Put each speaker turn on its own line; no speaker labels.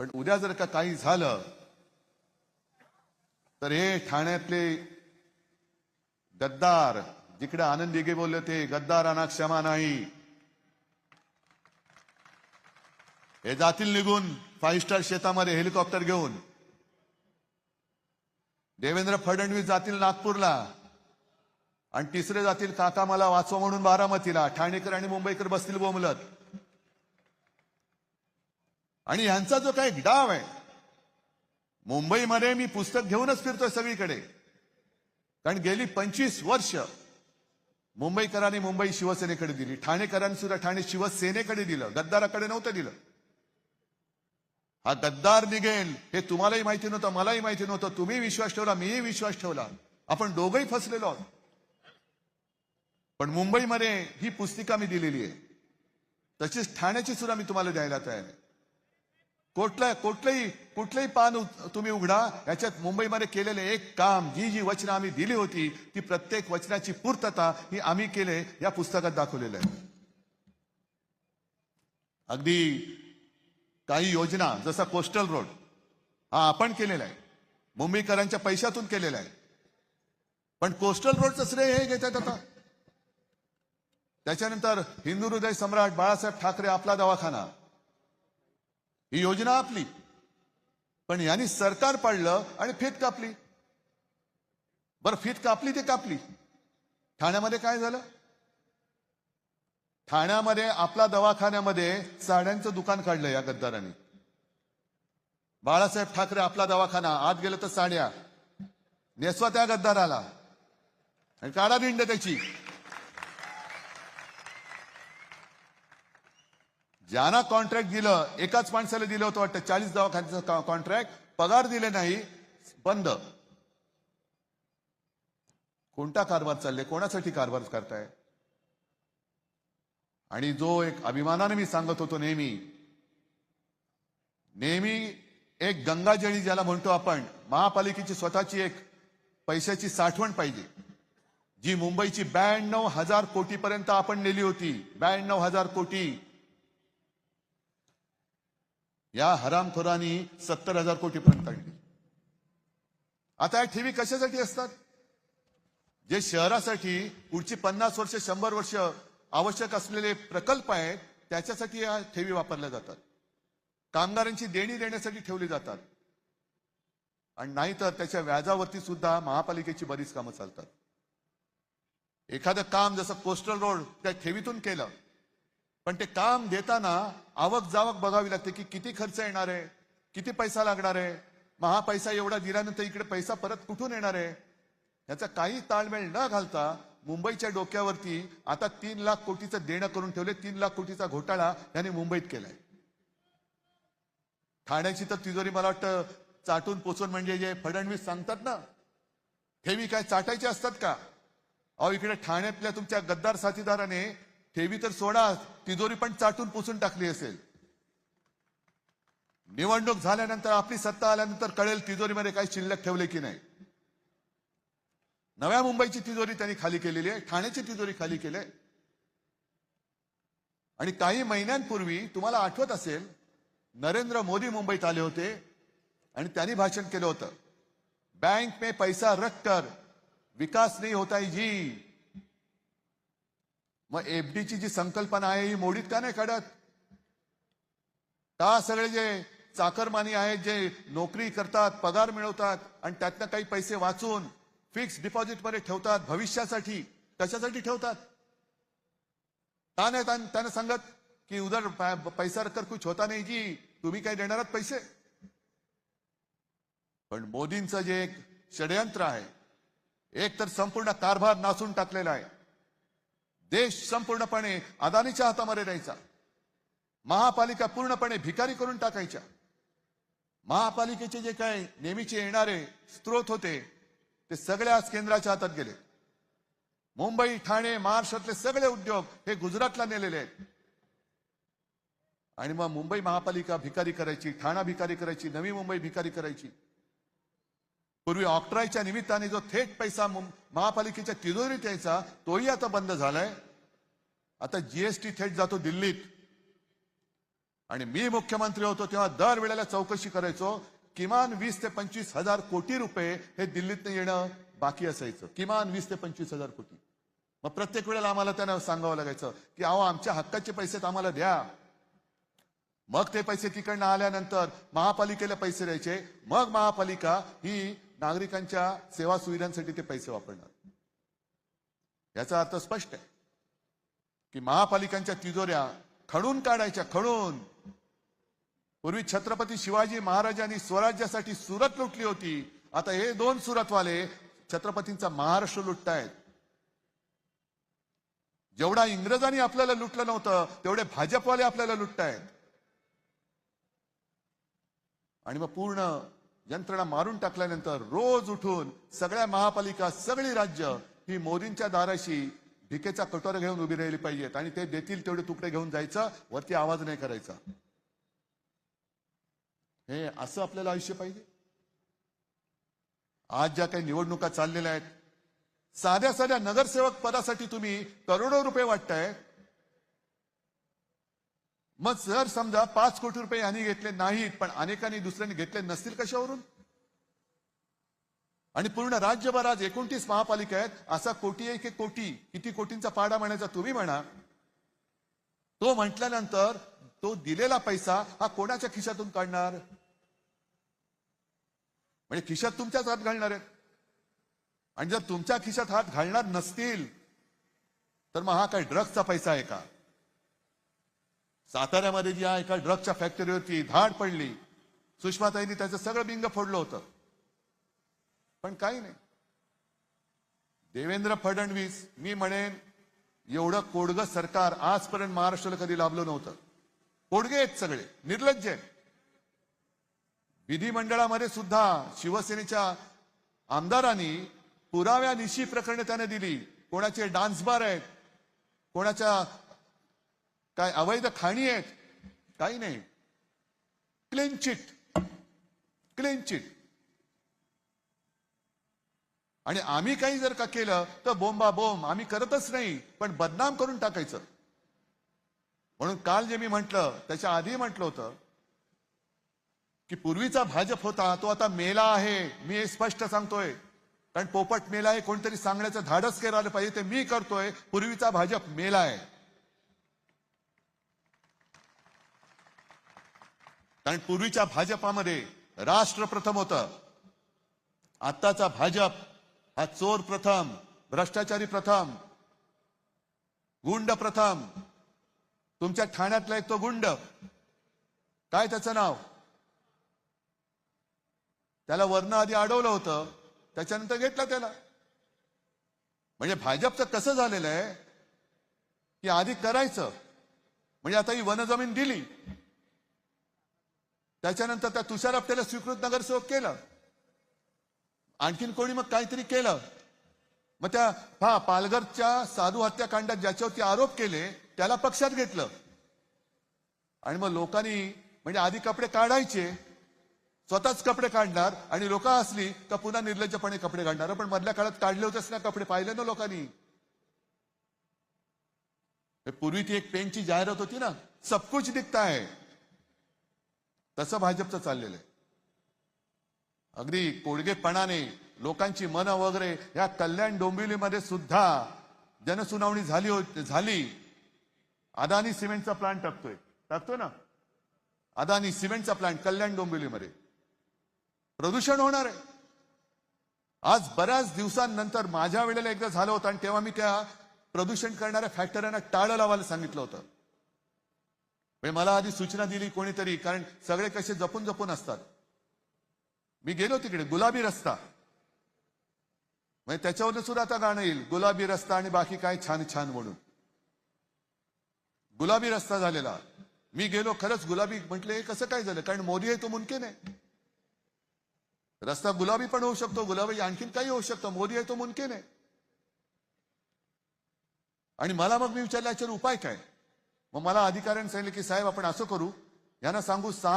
पण उद्या जर का काही झालं तर हे ठाण्यातले गद्दार जिकडे आनंद दिघे बोलले ते गद्दारांना क्षमा नाही. हे जातील निघून फाईव्ह स्टार शेतामध्ये हेलिकॉप्टर घेऊन. देवेंद्र फडणवीस जातील नागपूरला. आणि तिसरे जातील काका मला वाचवा म्हणून बारामतीला. ठाणेकर आणि मुंबईकर बसतील बोमलत आणि यांचा जो काही डाव आहे मुंबईमध्ये मी पुस्तक घेऊनच फिरतोय सगळीकडे. कारण गेली पंचवीस वर्ष मुंबईकरांनी मुंबई शिवसेनेकडे दिली. ठाणेकरांनी सुद्धा ठाणे शिवसेनेकडे दिलं. गद्दाराकडे नव्हतं दिलं. हा गद्दार निघेल हे तुम्हालाही माहिती नव्हतं मलाही माहिती नव्हतं. तुम्ही विश्वास ठेवला मीही विश्वास ठेवला. आपण दोघंही फसलेलो आहोत. पण मुंबईमध्ये ही पुस्तिका मी दिलेली आहे. तशीच ठाण्याची सुद्धा मी तुम्हाला द्यायला तयार आहे. कुठलं कुठलंही कुठलंही पान तुम्ही उघडा. याच्यात मुंबईमध्ये केलेले एक काम जी जी वचनं आम्ही दिली होती ती प्रत्येक वचनाची पूर्तता ही आम्ही केले या पुस्तकात दाखवलेलं आहे. अगदी काही योजना जसा कोस्टल रोड हा आपण केलेला आहे. मुंबईकरांच्या पैशातून केलेला आहे. पण कोस्टल रोडचं श्रेय हे घेतात आता. त्याच्यानंतर हिंदू हृदय सम्राट बाळासाहेब ठाकरे आपला दवाखाना. ही योजना आपली. पण यांनी सरकार पाडलं आणि फीत कापली. बरं फीत कापली ते कापली. ठाण्यामध्ये काय झालं? ठाण्यामध्ये आपला दवाखान्यामध्ये साड्यांचं दुकान काढलं या गद्दारांनी. बाळासाहेब ठाकरे आपला दवाखाना आत गेलं तर साड्या. नेसवा त्या गद्दाराला. आणि काढा दिंड त्याची. ज्यांना कॉन्ट्रॅक्ट दिलं एकाच माणसाला दिलं होतं वाटतं चाळीस दवाखान्याचं कॉन्ट्रॅक्ट पगार दिले नाही बंद. कोणता कारभार चालले कोणासाठी कारभार करताय? आणि जो एक अभिमानाने मी सांगत होतो नेहमी नेहमी एक गंगाजळी ज्याला म्हणतो आपण महापालिकेची स्वतःची एक पैशाची साठवण पाहिजे. जी मुंबईची ब्याण्णव हजार कोटीपर्यंत आपण नेली होती ब्याण्णव हजार कोटी. या हरामखोरांनी सत्तर हजार कोटीपर्यंत आणली आता या ठेवी कशासाठी असतात? जे शहरासाठी पुढची पन्नास वर्ष शंभर वर्ष आवश्यक असलेले प्रकल्प आहेत त्याच्यासाठी या ठेवी वापरल्या जातात. कामगारांची देणी देण्यासाठी ठेवली जातात. आणि नाहीतर त्याच्या व्याजावरती सुद्धा महापालिकेची बरीच कामं चालतात. एखादं काम जसं कोस्टल रोड त्या ठेवीतून केलं पण ते काम देताना आवक जावक बघावी लागते की किती खर्च येणार आहे किती पैसा लागणार आहे. मग हा पैसा एवढा दिल्यानंतर इकडे पैसा परत कुठून येणार आहे? याचा काही ताळमेळ न घालता मुंबईच्या डोक्यावरती आता तीन लाख कोटीचं देणं करून ठेवले. तीन लाख कोटीचा घोटाळा याने मुंबईत केलाय. ठाण्याची तर तिजोरी मला वाटतं चाटून पोचून म्हणजे जे फडणवीस सांगतात ना ठेवी काय चाटायचे असतात का? अहो इकडे ठाण्यातल्या तुमच्या गद्दार साथीदाराने ठेवी तर सोडा तिजोरी पण चाटून पुसून टाकली असेल. निवडणूक झाल्यानंतर आपली सत्ता आल्यानंतर कळेल तिजोरीमध्ये काही शिल्लक ठेवले की नाही. नव्या मुंबईची तिजोरी त्यांनी खाली केलेली आहे ठाण्याची तिजोरी खाली केली आहे. आणि काही महिन्यांपूर्वी तुम्हाला आठवत असेल नरेंद्र मोदी मुंबईत आले होते आणि त्यांनी भाषण केलं होतं. बँक में पैसा रख कर विकास नाही होता जी. मग एफडीची जी संकल्पना आहे ही मोडीत का नाही काढत? का सगळे जे चाकरमानी आहेत जे नोकरी करतात पगार मिळवतात आणि त्यातनं काही पैसे वाचून फिक्स डिपॉझिटमध्ये ठेवतात भविष्यासाठी कशासाठी ठेवतात? का नाही त्यानं सांगत की उधर पैसा रखकर कुछ होता नाही जी तुम्ही काही देणार पैसे. पण मोदींचं जे एक षडयंत्र आहे एक तर संपूर्ण कारभार नासून टाकलेला आहे. देश संपूर्णपणे अदानीच्या हातामध्ये द्यायचा महापालिका पूर्णपणे भिकारी करून टाकायच्या. महापालिकेचे जे काही नेहमीचे येणारे स्त्रोत होते ते सगळ्याच केंद्राच्या हातात गेले. मुंबई ठाणे महाराष्ट्रातले सगळे उद्योग हे गुजरातला नेलेले आहेत. आणि मग मुंबई महापालिका भिकारी करायची ठाणा भिकारी करायची नवी मुंबई भिकारी करायची. पूर्वी ऑक्ट्रायच्या निमित्ताने जो थेट पैसा महापालिकेच्या तिजोरीत यायचा तोही आता बंद झालाय. आता जीएसटी थेट जातो दिल्लीत. आणि मी मुख्यमंत्री होतो तेव्हा दर वेळेला चौकशी करायचो किमान वीस ते पंचवीस हजार कोटी रुपये हे दिल्लीतनं येणं बाकी असायचं. किमान वीस ते पंचवीस हजार कोटी. मग प्रत्येक वेळेला आम्हाला त्यांना सांगावं लागायचं की अहो आमच्या हक्काचे पैसे आम्हाला द्या. मग ते पैसे तिकडनं आल्यानंतर महापालिकेला पैसे द्यायचे. मग महापालिका ही नागरिकांच्या सेवा सुविधांसाठी ते पैसे वापरणार. याचा अर्थ स्पष्ट आहे. की महापालिकांच्या तिजोऱ्या खणून काढायच्या खणून. पूर्वी छत्रपती शिवाजी महाराजांनी स्वराज्यासाठी सुरत लुटली होती. आता हे दोन सुरतवाले छत्रपतींचा महाराष्ट्र लुटतायत. जेवढा इंग्रजांनी आपल्याला लुटलं नव्हतं तेवढे भाजपवाले आपल्याला लुटतायत. आणि मग पूर्ण यंत्रणा मारून टाकल्यानंतर रोज उठून सगळ्या महापालिका सगळी राज्य ही मोदींच्या दाराशी भिकेचा कटोरा घेऊन उभी राहिली पाहिजेत आणि ते देतील तेवढे तुकडे घेऊन जायचं वरती आवाज नाही करायचा. हे असं आपल्याला आयुष्य पाहिजे? आज ज्या काही निवडणुका चाललेल्या आहेत साध्या साध्या नगरसेवक पदासाठी तुम्ही करोडो रुपये वाटताय मग जर समजा पाच कोटी रुपये यांनी घेतले नाहीत पण अनेकांनी दुसऱ्यांनी घेतले नसतील कशावरून? आणि पूर्ण राज्यभर आज एकोणतीस महापालिका आहेत असा कोटी एक कोटी किती कोटींचा पाडा म्हणायचा तुम्ही म्हणा. तो म्हटल्यानंतर तो दिलेला पैसा हा कोणाच्या खिशातून काढणार? म्हणजे खिशात तुमच्याच हात घालणार आहेत. आणि जर तुमच्या खिशात हात घालणार नसतील तर मग हा काय ड्रग्जचा पैसा आहे का? साताऱ्यामध्ये ज्या एका ड्रगच्या फॅक्टरीवरती धाड पडली. सुषमाताईंनी त्याचं सगळं बिंग फोडलं होतं. पण काही नाही. देवेंद्र फडणवीस मी म्हणेन एवढं कोडगं सरकार आजपर्यंत महाराष्ट्राला कधी लाभलं नव्हतं. कोडगे आहेत सगळे निर्लज्ज आहेत. विधिमंडळामध्ये सुद्धा शिवसेनेच्या आमदारांनी पुराव्या निशी प्रकरणे त्याने दिली. कोणाचे डान्स बार आहेत कोणाच्या काय अवैध खाणी आहेत? काही नाही. क्लीन चिट क्लीन चिट आणि आम्ही काही जर का केलं तर बोंबा बोंब. आम्ही करतच नाही पण बदनाम करून टाकायचं. म्हणून काल जे मी म्हटलं त्याच्या आधी म्हटलं होतं की पूर्वीचा भाजप होता तो आता मेला आहे. मी हे स्पष्ट सांगतोय. कारण पोपट मेला आहे कोणतरी सांगण्याचं धाडस करायला पाहिजे ते मी करतोय. पूर्वीचा भाजप मेला आहे. कारण पूर्वीच्या भाजपामध्ये राष्ट्र प्रथम होतं. आत्ताचा भाजप हा चोर प्रथम भ्रष्टाचारी प्रथम गुंड प्रथम. तुमच्या ठाण्यातला एक तो गुंड. काय त्याचं नाव? त्याला वर्ण आधी अडवलं होतं त्याच्यानंतर घेतलं त्याला. म्हणजे भाजपचं कसं झालेलं आहे की आधी करायचं. म्हणजे आता ही वनजमीन दिली. त्याच्यानंतर त्या तुषार आपल्याला स्वीकृत नगरसेवक केलं. आणखीन कोणी मग काहीतरी केलं. मग त्या हा पालघरच्या साधू हत्याकांडात ज्याच्यावरती आरोप केले त्याला पक्षात घेतलं. आणि मग लोकांनी म्हणजे आधी कपडे काढायचे स्वतःच कपडे काढणार आणि लोक असली तर पुन्हा निर्लज्जपणे कपडे काढणार पण मधल्या काळात काढले होतेच ना कपडे पाहिले ना लोकांनी. पूर्वी ती एक पेनची जाहिरात होती ना सब कुछ दिखता है. तसं भाजपचं चाललेलं आहे. अगदी कोडगेपणाने लोकांची मनं वगैरे या कल्याण डोंबिवलीमध्ये सुद्धा जनसुनावणी झाली झाली. अदानी सिमेंटचा प्लांट टाकतोय. टाकतोय ना? अदानी सिमेंटचा प्लांट कल्याण डोंबिवलीमध्ये. प्रदूषण होणार आहे. आज बऱ्याच दिवसांनंतर माझ्या वेळेला एकदा झालं होतं आणि तेव्हा मी त्या प्रदूषण करणाऱ्या फॅक्टऱ्यांना टाळं लावायला सांगितलं होतं. म्हणजे मला आधी सूचना दिली कोणीतरी कारण सगळे कसे जपून जपून असतात. मी गेलो तिकडे गुलाबी रस्ता. म्हणजे त्याच्यावरनं सुद्धा आता गाणं येईल गुलाबी रस्ता आणि बाकी काय छान छान म्हणून. गुलाबी रस्ता झालेला. मी गेलो खरंच गुलाबी म्हटले हे कसं काय झालं? कारण मोदी आहे तो मुमकिन आहे. रस्ता गुलाबी पण होऊ शकतो गुलाबी आणखीन काही होऊ शकतं. मोदी आहे तो मुमकिन आहे. आणि मला मग मी विचारलं याच्यावर उपाय काय? मग मला अधिकाऱ्यांनी सांगितलं की साहेब आपण असं करू. यांना सांगू सहा